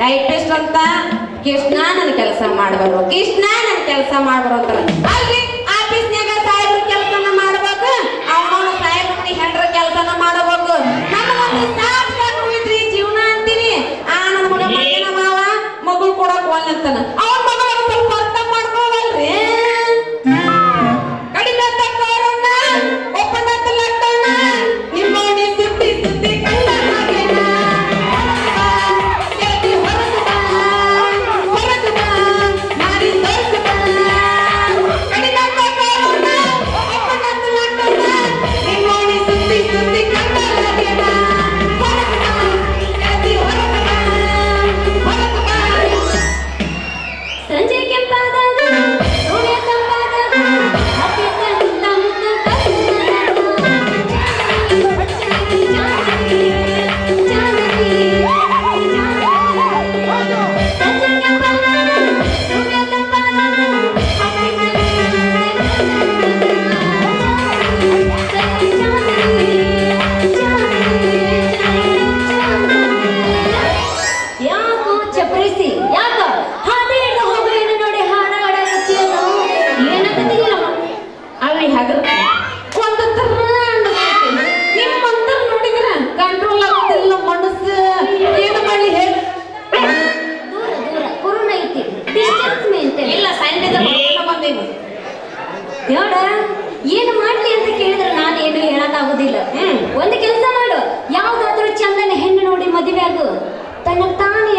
Typist ಅಂತ ಕೃಷ್ಣನ ಕೆಲಸ ಮಾಡ್ಬಾರು ಕೃಷ್ಣನ ಕೆಲಸ ಮಾಡ್ಬಾರು ಅಂತ. ಅಲ್ಲಿ ಆಫೀಸ್ನಾಗ ಸಾಹೇಬ್ರ ಕೆಲಸನ ಮಾಡ್ಬೇಕು. ಅವನ ಸಾಹೇಬ್ರ ಹೆಂಡ್ರ ಕೆಲಸನ ಮಾಡಬೇಕು. ನಮಗೊಂದು ಸಾರ್ಥಕ ಜೀವನ ಅಂತೀನಿ. ಆ ನಮ್ಮ ಮಗನ ಮಾವ ಮಗಳು ಕೊಡಕ್ ಒಲ್ಲ ಅಂತಾನ. ಹೇಳ ಏನು ಮಾಡ್ಲಿ ಅಂತ ಕೇಳಿದ್ರೆ ನಾನು ಏನು ಹೇಳಕ್ಕಾಗುದಿಲ್ಲ. ಹ್ಮ್ ಒಂದು ಕೆಲಸ ಮಾಡು. ಯಾವ್ದಾದ್ರೂ ಚಂದನ ಹೆಣ್ಣು ನೋಡಿ ಮದುವೆ ಅದು ತನ್ನ ತಾನೇ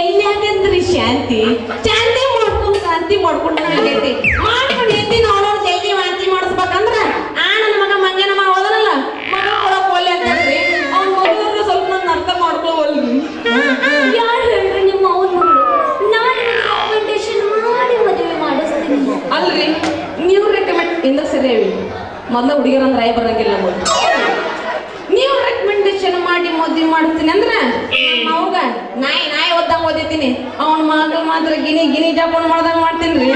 ಎಲ್ಲಾಗಂದ್ರಿ ಶಾಂತಿ. ಶಾಂತಿ ಮಾಡ್ಕೊಂಡು ಶಾಂತಿ ಮಾಡ್ಕೊಂಡು ಮಾಡ್ಕೊಂಡು ನಾನು ಮೊದಲ ಹುಡುಗಿಯರಂದ್ರೆ ಐ ಬರಂಗಿಲ್ಲ ನೀವು ರೆಕಮೆಂಡೇಶನ್ ಮಾಡಿ ಮದ್ವೆ ಮಾಡಿಸ್ತೀನಿ ಅಂದ್ರೆ ಅವ್ಗ ನಾಯಿ ನಾಯಿ ಓದ್ದಂಗ ಓದಿತೀನಿ ಅವನ ಮಗ ಮಾತ್ರ ಗಿನಿ ಗಿನಿ ಜಾಪನ್ ಮಾಡ್ದಂಗ ಮಾಡ್ತೀನಿ ರೀ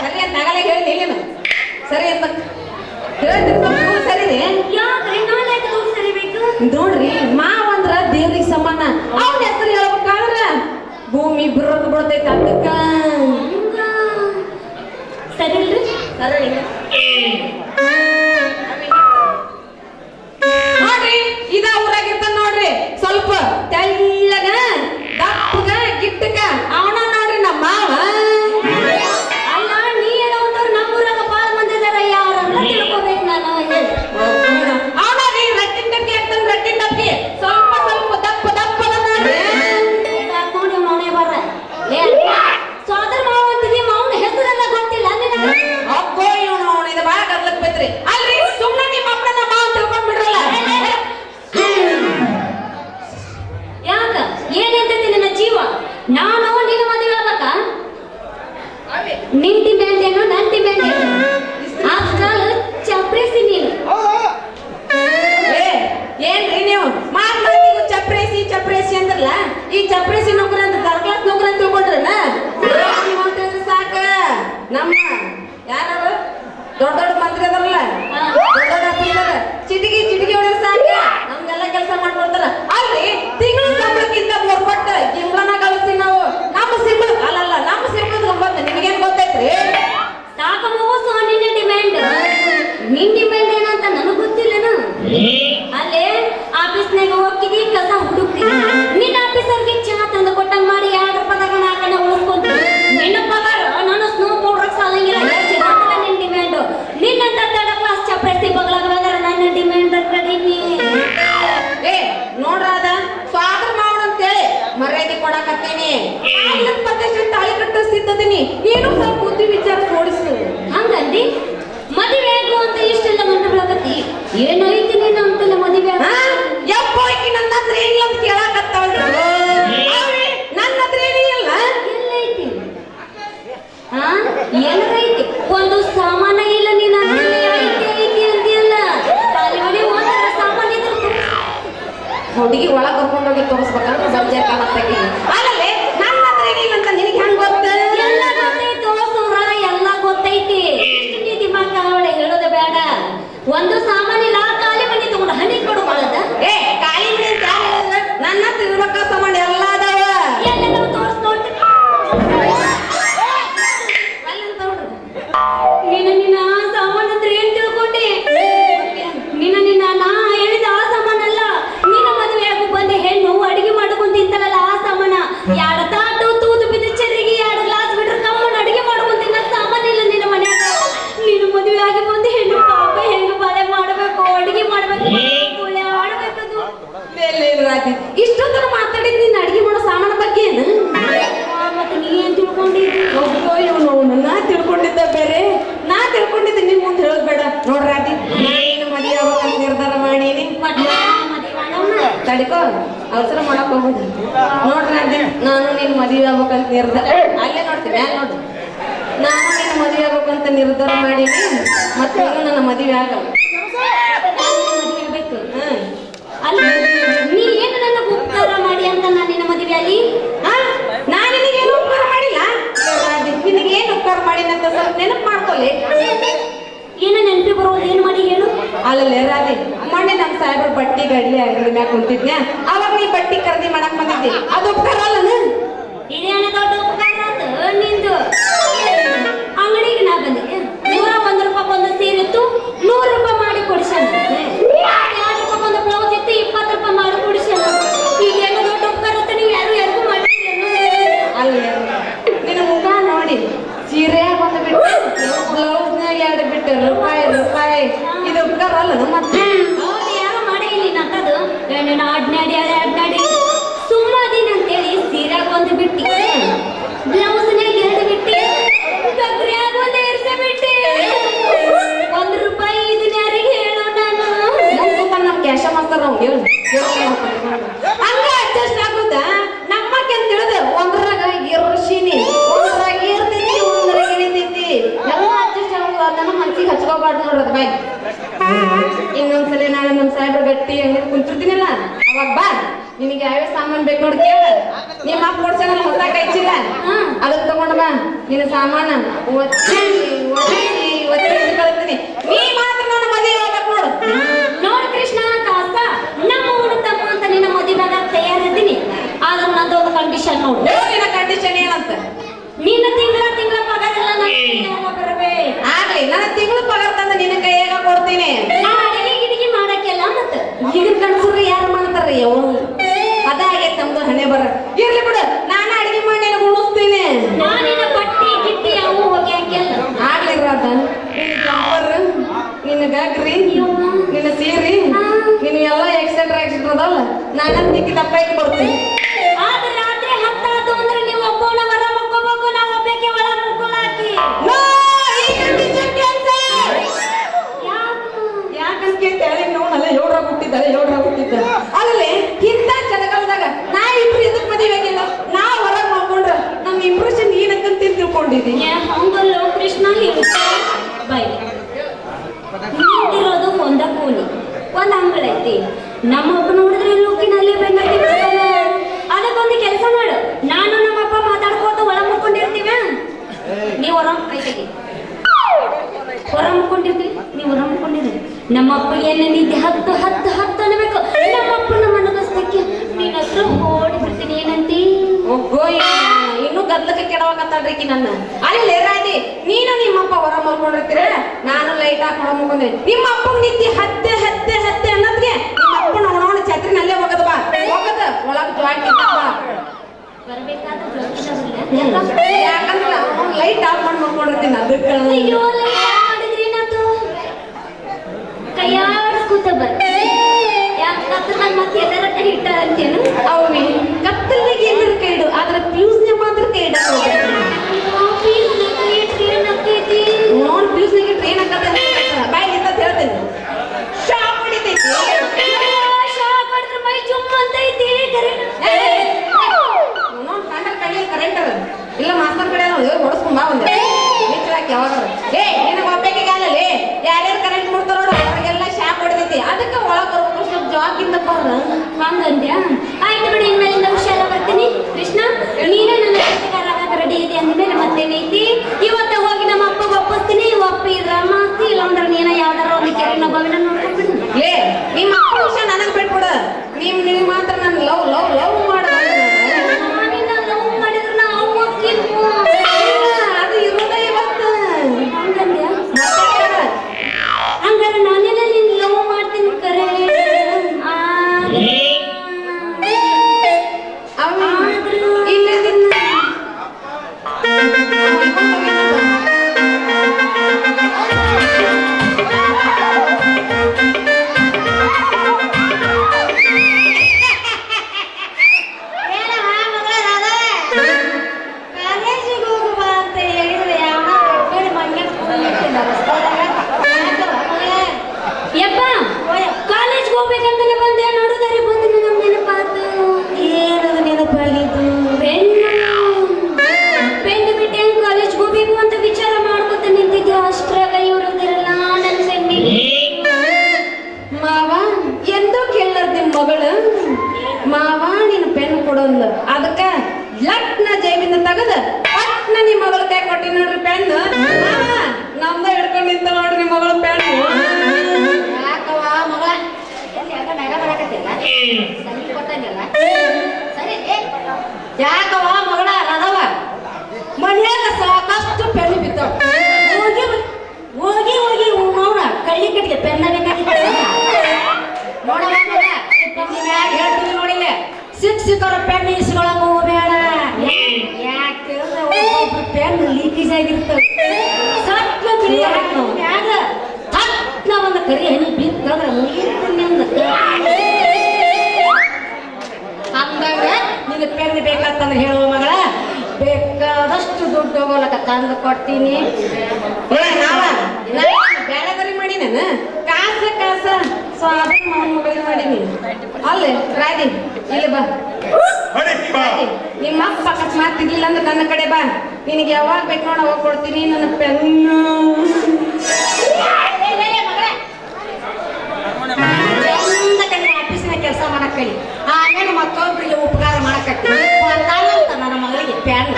ಸರಿ ಅಂತ ಆಗಲೇ ಹೇಳಿ ಸರಿ ಅಂತ ಹೇಳ್ತಿರ್ತಾವ ಸರಿ ನೋಡ್ರಿ ಮಾವ ಅಂದ್ರ ದೇವ್ರಿಗೆ ಸಮಾನ. ಅವನ ಹೆಸರು ಹೇಳ್ಬೇಕಾದ್ರ ಭೂಮಿ ಬುರ್ರಕ್ ಬಿಡ್ತೈತೆ ಅದಕ್ಕ. சரிந்து நல்லா ನೋಡ್ರಿ ಇದ ಊರಾಗಿರ್ತಾನ ನೋಡ್ರಿ ಸ್ವಲ್ಪ ತೆಳ್ಳಗ ದಪ್ಪಗ ಗಿಟ್ಟಗ ಅವನ ಏನದೈತಿ ಒಂದು ಸಾಮಾನ ಇಲ್ಲ ನೀನು ಹುಡುಗಿ ಒಳಗೆ ಕರ್ಕೊಂಡೋಗಿ ತೋರಿಸ್ಬೇಕಂದ್ರೆ ಬಂಜೆ ಕಾಣತ್ತಾಗಿ ಆಗಲ್ಲ Wow. ತಡಿಕೋ ಅವಸರ ಮಾಡಕ್ ಹೋಗುದು ನೋಡ್ರಿ ಅದೇ ನಾನು ನಿನ್ ಮದುವೆ ಆಗ್ಬೇಕಂತ ನಿರ್ಧಾರ ಅಲ್ಲೇ ನೋಡ್ತೀನಿ ಮ್ಯಾಲ ನೋಡ್ರಿ. ನಾನು ನಿನ್ ಮದುವೆ ಆಗ್ಬೇಕಂತ ನಿರ್ಧಾರ ಮಾಡೀನಿ ಮತ್ತೆ ನೀನು ನನ್ನ ಮದುವೆ ಆಗಲ್ಲ. ಹ್ಮ್ ಅಲ್ಲ ನೀ ಏನು ನನ್ನ ಉಪಕಾರ ಮಾಡಿ ಅಂತ ನಾನು ನಿನ್ನ ಮದುವೆ ಅಲ್ಲಿ? ನಾನ್ ಏನು ಉಪಕಾರ ಮಾಡಿಲ್ಲ? ಏನು ಉಪಕಾರ ಮಾಡಿನಂತ ಸ್ವಲ್ಪ ನೆನಪು ಮಾಡ್ಕೊಳ್ಳಿ ಏನು ನೆನಪಿ ಬರೋದು ಏನು ಮಾಡಿ ಹೇಳು. ಅಲ್ಲಲ್ಲೇ ರಾಧೆ ಸಾಹೇಬ್ರ ಬಟ್ಟಿ ಗಡ್ಲಿ ಅಂಗಡಿ ಮ್ಯಾಗ ಕುಂತಿದ್ನ ಅವಾಗ ನೀ ಬಟ್ಟಿ ಖರೀದಿ ಮಾಡಕ್ ಬಂದಿದ್ದೆ. ಅದು ಉಪಕಾರ ಇದೇನ ದೊಡ್ಡ ಉಪಕಾರ ಅಂತ ನಿಂದು. ಅಂಗಡಿಗೆ ನಾ ಬಂದಿದ್ದೆ ನೂರ ಒಂದ್ ರೂಪಾಯಿ ಒಂದು ಸೀರೆ ಇತ್ತು ನೂರು ರೂಪಾಯಿ ಮಾಡಿ ಕೊಡ್ಸಣ. ಎರಡು ರೂಪಾಯಿ ಒಂದು ಬ್ಲೌಸ್ ಇತ್ತು ಇಪ್ಪತ್ತು ರೂಪಾಯಿ ಮಾಡಿ ಕೊಡಿಸ್ಯಾನ ಇದೇನು ದೊಡ್ಡ ಉಪಕಾರ ಅಂತ ನೀವು ಯಾರು ಯಾರಿಗೂ ಮಾಡಿದ್ರೇನು ಅಲ್ಲ ನಿನ್ನ ಮುಖ ನೋಡಿ. ಸೀರೆ ಒಂದು ಬಿಟ್ಟು ಬ್ಲೌಸ್ನಾಗ ಎರಡು ಬಿಟ್ಟು ರೂಪಾಯಿ ರೂಪಾಯಿ. ಇದು ಉಪಕಾರ ಅಲ್ಲ ಮತ್ತೆ ಇಲ್ಲ ಗಂಡನ ಆಡ್ನಾಡಿ ಅಡ್ನಾಡಿ. ಸುಮ್ಮದಿನ ಅಂತೇಳಿ ಸೀರಾಗ ಒಂದು ಬಿಟ್ಟಿ. ಬ್ಲೌಸ್ನಾಗ ಎರಡು ಬಿಟ್ಟಿ. ಒಂದು ಎರ್ಸೆ ಬಿಟ್ಟಿ ಒಂದು ರೂಪಾಯಿ ಇದನ್ನ ಯಾರಿಗೆ ಹೇಳೋ ನಾನು? ನಮ್ ಕೂತ ನಮ್ ಕ್ಯಾಶ ಮಾಸ್ತರ ಹಂಗ ಅಡ್ಜಸ್ಟ್ ಆಗುತ್ತಾ? ನಮ್ಮಕ್ಕೆ ಅಂತ ತಿಳಿದು ಒಂದ್ರಾಗ ಇರ್ಶಿನಿ ಒಂದ್ರಾಗ ಇರ್ತೈತಿ ಒಂದ್ರಾಗ ಇಳಿತೈತಿ ಎಲ್ಲ ಅಡ್ಜಸ್ಟ್ ಆಗುದು ಅದನ್ನ ಮನ್ಸಿಗೆ ಹಚ್ಕೋಬಾರ್ದು ನೋಡ್ರಿ ಬಾಯ್ ಗಟ್ಟಿ ಅಂಗಡಿ ಕುಂತಿರ್ತೀನಲ್ಲ? ಅವಾಗ ಬಾ. ನಿನಗೆ ಯಾವ್ಯಾವ ಸಾಮಾನ್ ಬೇಕು ನೋಡಿ ಕೇಳ. ನಿಮ್ಮ ಅಪ್ಪ ಕೊಡ್ಸನಲ್ಲ ಹೊಸ ಕೈಚಿಲ್ಲ ಚೀಲ ಹ್ಮ್. ತಗೊಂಡ್ ಬಾ. ನಿನ್ನ ಸಾಮಾನ. ಒತ್ತಿ ಒತ್ತಿ ಒತ್ತಿ ಕಳಿಸ್ತೀನಿ. ನೀ ಮಾತ್ರ ನನ್ನ ಮದುವೆ ಹೋಗ್ಬೇಕು ನೋಡು. ನೋಡು ಕೃಷ್ಣ ಕಾಸ. ನಮ್ಮ ಊರು ತಮ್ಮ ಅಂತ ನಿನ್ನ ಮದುವೆಗ ತಯಾರಿದ್ದೀನಿ ಆದ್ರೆ ನಂದು ಒಂದು ಕಂಡೀಷನ್ ನೋಡು. ನಿನ್ನ ಕಂಡೀಷನ್ ಏನಂತ? ನಿನ್ನ ತಿಂಗಳ ತಿಂಗಳ ಪಗಾರ ಎಲ್ಲ ನನ್ನ ಬರ್ಬೇಕು. ಆಗ್ಲಿ ನನ್ನ ತಿಂಗಳು ಪಗಾರ ತಂದು ನಿನ್ನ ಕೈಯಾಗ ಕೊಡ್ತೀನಿ ನಾ ಅಡಿಗೆ ಗಿಡಿಗೆ ಮಾಡಕ್ಕೆಲ್ಲ ಮತ್ತೆ ಈಗ ಕಣ್ಸುರ್ರಿ ಯಾರು ಮಾಡ್ತಾರ ಅವನು ಹಣೆ ಬರ. ಇರ್ಲಿ ಬಿಡು ನಾನು ಅಡಿಗೆ ಮಾಡಿ ನಿನಗೆ ಉಣಿಸ್ತೀನಿ. ನಾನಿನ ಬಟ್ಟಿ ಗಿಟ್ಟಿ ಅವು ಹೋಗಿ ಹಾಕ್ಯಲ್ಲ. ಆಗ್ಲಿ ರಾಧ ನಿನ್ನ ಜಂಪರ್ ನಿನ್ನ ಗಗ್ರಿ ನಿನ್ನ ಸೀರೆ ನಿನ್ನ ಎಲ್ಲ ಎಕ್ಸೆಟ್ರಾ ಎಕ್ಸೆಟ್ರಾ ಅದಲ್ಲ. ನಾನು ನಿಕ್ಕಿ ದಪ್ಪ ಇಟ್ಟು ಕೊಡ್ತೀನಿ ಆದ್ರೆ ರಾತ್ರಿ ಅಂದ್ರೆ ನೀವು ಮಕ್ಕೋಬೇಕು ಒಬ್ಬಕ್ಕೆ ಒಳ ಮುಕ್ಕೊಳಾಕಿ ಯಾಕಂತ ಕೇಳ್ತಾಳೆ ನೋಡಲ್ಲ ಏಳ್ರ ಹುಟ್ಟಿದ್ದಾರೆ ಏಳ್ರ ಹುಟ್ಟಿದ್ದಾರೆ ಅಲ್ಲೇ ಇಂಥ ಚಳಿಗಾಲದಾಗ ನಾ ಇಬ್ರು ಇದಕ್ ಮದುವೆ ಆಗಿಲ್ಲ ನಾ ಹೊರಗ್ ಮಾಡ್ಕೊಂಡ್ರ ನಮ್ ಇಂಪ್ರೆಷನ್ ಏನಕ್ಕಂತ ಏ, ಹಂಗಲ್ಲೋ ಕೃಷ್ಣ ಹೇಳುತ್ತೆ ಬೈ. ನಿಂತಿರೋದು ಒಂದ ಕೂಲಿ ಒಂದ್ ಅಂಗಳ ಐತಿ ನಮ್ಮ ಅಪ್ಪ ನೋಡಿದ್ರೆ ಲುಕ್ಕಿನಲ್ಲಿ ಬೆನ್ನತ್ತಿ ಅದಕ್ಕೊಂದು ಕೆಲಸ ಮಾಡು. ನಾನು ನಮ್ಮಪ್ಪ ಮಾತಾಡ್ಕೋತ ಒಳ ಮುಕ್ಕೊಂಡಿರ್ತೀವ? ನೀವು ಹೊರ ಹೊರ ಮುಕ್ಕೊಂಡಿರ್ತೀವಿ ನೀವು ಹೊರ ಮುಕ್ಕೊಂಡಿರ್ತೀವಿ ನಮ್ಮಪ್ಪ ಏನ ನಿದ್ದೆ ಈಕಿ ನನ್ನ. ಅಲ್ಲಿ ರಾಜಿ ನೀನು ನಿಮ್ಮಪ್ಪ ಹೊರ ಮಲ್ಕೊಂಡಿರ್ತೀರ? ನಾನು ಲೈಟ್ ಹಾಕಿ ಹೊರ ಮಲ್ಕೊಂಡೆ. ನಿಮ್ಮ ಅಪ್ಪನ ನಿತ್ತಿ ಹತ್ತೆ ಹತ್ತೆ ಹತ್ತೆ ಅನ್ನೋದ್ಗೆ ನಿಮ್ಮ ಅಪ್ಪನ ಅವನವನ ಛತ್ರಿನಲ್ಲೇ ಹೋಗದ ಬಾ. ಹೋಗದ ಒಳಗ್ ಜಾಯಿಂಟ್. ಯಾಕಂದ್ರೆ ಅವ್ನು ಲೈಟ್ ಆಫ್ ಮಾಡಿ ಮಲ್ಕೊಂಡಿರ್ತೀನಿ ಅದಕ್ಕೆ. ಅಯ್ಯೋ ಲೈಟ್ ಆಫ್ ಮಾಡಿದ್ರಿ ಏನಾತು ಕೈಯಾಡ್ಸ್ಕೂತ ಬರ್ರಿ ಯಾಕೆ ಕತ್ತಲಾಗ ಮತ್ತೆ ಎಲ್ಲರ ಸಿಕ್ಕರ ಪೆನ್ ಇಸ್ಕೊಳಕ್ ಹೋಗ್ಬೇಡ. ಯಾಕೆ ಒಬ್ಬೊಬ್ರು ಪೆನ್ ಲೀಕೇಜ್ ಆಗಿರ್ತವೆ. ಬಿಳಿ ಹಾಕ್ತಾವ ಮ್ಯಾಗ ತಟ್ನ ಒಂದು ಕರಿ ಹೆಣ್ಣು ಬಿತ್ತಂದ್ರೆ ಮುಗಿತು ನಿಂದ ಅಂದಾಗ ನಿನ್ನ ಪೆನ್ ಬೇಕಂತಂದ್ರೆ ಹೇಳುವ ಮಗಳ. ಬೇಕಾದಷ್ಟು ದುಡ್ಡು ಹೋಗೋಲಕ್ಕ ತಂದು ಕೊಡ್ತೀನಿ. ನಾವ? ಬ್ಯಾರೆದರಿ ಮಾಡಿ ನಾನು. ಕಾಸ ಕಾಸ. ಸ್ವಾದ ಮಾಡಿ ಮೊಬೈಲ್ ಮಾಡೀನಿ ಅಲ್ಲೇ ರಾಧಿ ಇಲ್ಲಿ ಬಾ. ನಿಮ್ಮ ಅಪ್ಪ ಅಕಸ್ಮಾತ್ ಇರ್ಲಿಲ್ಲ ಅಂದ್ರೆ ನನ್ನ ಕಡೆ ಬಾ. ನಿನಗೆ ಯಾವಾಗ ಬೇಕು ನೋಡ ಅವಾಗ ಕೊಡ್ತೀನಿ ನನ್ನ ಪೆನ್ನು. ಆಫೀಸಿನ ಕೆಲಸ ಮಾಡಕ್ ಕಲಿ ಆಮೇಲೆ ಮತ್ತೊಬ್ಬರಿಗೆ ಉಪಕಾರ ಮಾಡಕ್ಕೆ ಅಂತ ನನ್ನ ಮಗಳಿಗೆ ಪ್ಯಾನ್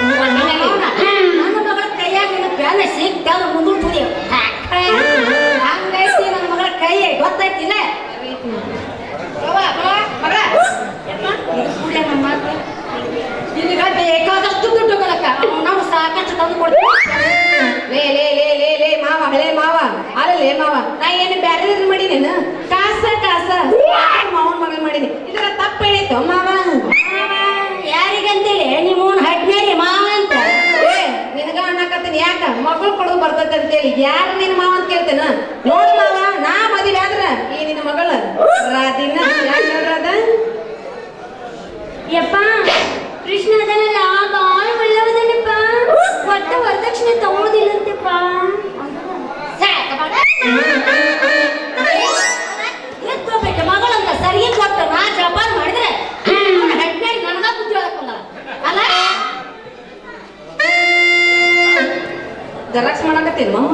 ಇದರ ತಪ್ಪ ಏನೈತೋ ಮಾವ ಯಾರಿಗಂತೇಳಿ? ನಿಮ್ಮವನ್ ಹಡ್ನೇರಿ ಮಾವ ಅಂತ. ಏ ನಿನಗ ಅನ್ನಕತ್ತೀನಿ ಯಾಕ? ಮಗಳು ಕೊಡೋದು ಬರ್ತೈತೆ ಅಂತೇಳಿ ಯಾರು ನಿನ್ನ ಮಾವ ಅಂತ ಕೇಳ್ತೇನ? ನೋಡು ಮಾವ ನಾ ಮದುವೆ ಆದ್ರ ಈ ನಿನ್ನ ಮಗಳ ರಾಧಿನ. ಹೇಳ್ರದ ಯಪ್ಪ ಕೃಷ್ಣ ಅದನ್ನೆಲ್ಲ ಬಾಳ ಒಳ್ಳೆಯದನಪ್ಪ ಒಟ್ಟ ವರದಕ್ಷಿಣೆ ತಗೊಳ್ಳೋದಿಲ್ಲಂತೆಪ್ಪ ಎತ್ತೋಬೇಕು ಜೆರಾಕ್ಸ್ ಮಾಡಾಕತ್ತೀನಿ? ಮಮ್ಮ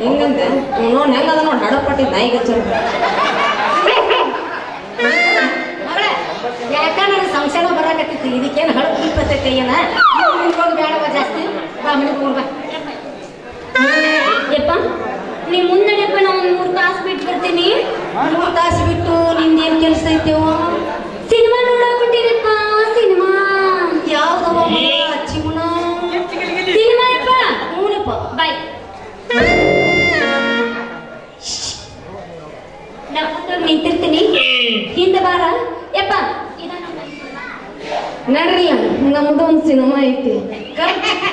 ಹೆಂಗಂತೆ ನೋಡ್ ಹೆಂಗದ ನೋಡಿ ಹಡಪಟ್ಟಿದ್ ನಾಯಿಗೆ ಹಚ್ಚೋದು ಯಾಕಂದ್ರೆ ಯಾಕ ನನಗೆ ಸಂಶಯನ ಬರಾಕತ್ತಿತ್ತು ಇದಕ್ಕೇನು ಹಳಪ್ ಇಪ್ಪತ್ತೈತೆ ಏನ? ನಿಂತ್ಕೊಂಡು ಬೇಡವ ಜಾಸ್ತಿ. ಬಾ ಮನೆಗೆ ಯಪ್ಪ ನೀ ಮುನ್ನಡೆಯಪ್ಪ ನಾ ಒಂದು ಮೂರು ತಾಸು ಬಿಟ್ಟು ಬರ್ತೀನಿ. ಮೂರು ತಾಸು ಬಿಟ್ಟು ನಿಂದೇನು ಕೆಲಸ ಐತೆವೋ ಸಿನಿಮಾ ನೋಡಾಕ್ಬಿಟ್ಟಿರಪ್ಪ ನಿಂತಿರ್ತೀನಿ. ಹಿಂದೆ ಬಾರ. ಯಪ್ಪ. ನಡ್ರಿ ನಮ್ದು ಒಂದು ಸಿನಿಮಾ ಐತಿ.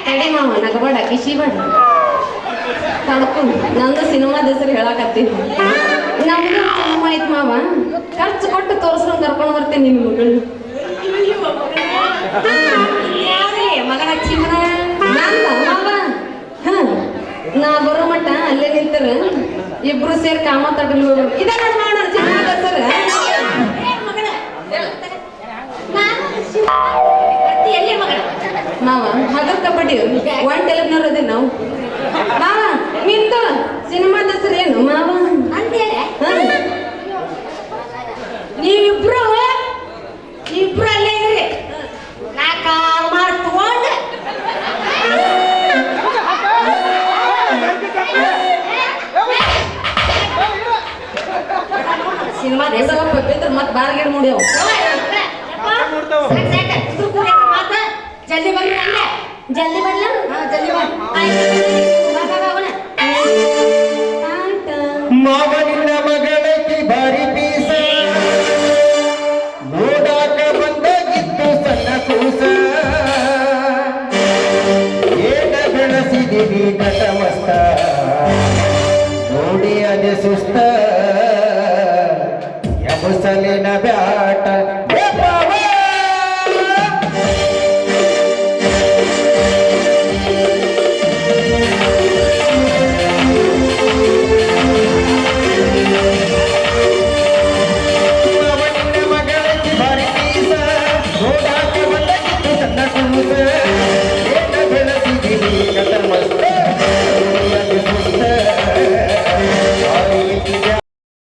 ತಡಿ ಮಾವ ನಗಬೇಡ ಕಿಶಿ ಬೇಡ ತಡ್ಕೊಂಡು. ನಂದು ಸಿನಿಮಾ ಹೆಸರು ಹೇಳಕತ್ತೀನಿ. ನಮ್ದು ಸಿನಿಮಾ ಐತಿ ಮಾವ. ಖರ್ಚು ಕೊಟ್ಟು ತೋರಿಸ್ಕೊಂಡು ಕರ್ಕೊಂಡು ಬರ್ತೀನಿ ನಿನ್ನ ಮಗಳು. ಮಗನ ಚಿಮನ ನಂದ ಮಾವ. ಹ. ನಾ ಬರೋ ಮಟ್ಟ ಅಲ್ಲೇ ನಿಂತರ. ಇಬ್ರು ಸೇರಿ ಕಾಮ ತಡಲು. ಹೋಗ್ಬೇಕು ಇದ ಮಾವ ಹಗಲ್ ಕಬಡ್ಡಿ ಒನ್ ಟೆಲಿಫೋನ್ ಅದೇ ನಾವು ಮಾವ ನಿಂತ ಸಿನಿಮಾದ ಹೆಸರು ಏನು? ಮಾವ? ಅಂತೇಳಿ? ನೀವಿಬ್ರು ಇಬ್ರು ಅಲ್ಲೇ ಇದ್ರಿ ನಾ ಕಾಲ್ ಮಾಡಿ ತಗೊಂಡೆ ಹೆಸರು ಬಿದ್ರ ಮತ್ ಬಾರ್ಗೇಡ್ ಮುಡಿಯವ್ ಜಲ್ದಿ ಬರ್ಲಿ ಅಂದೆ ಜಲ್ದಿ ಬರ್ಲ? ಹಾ ಜಲ್ದಿ ಬಾ ಆಯ್ತು. ಬಾ ಬಾ ಬಾ ಮಾವನ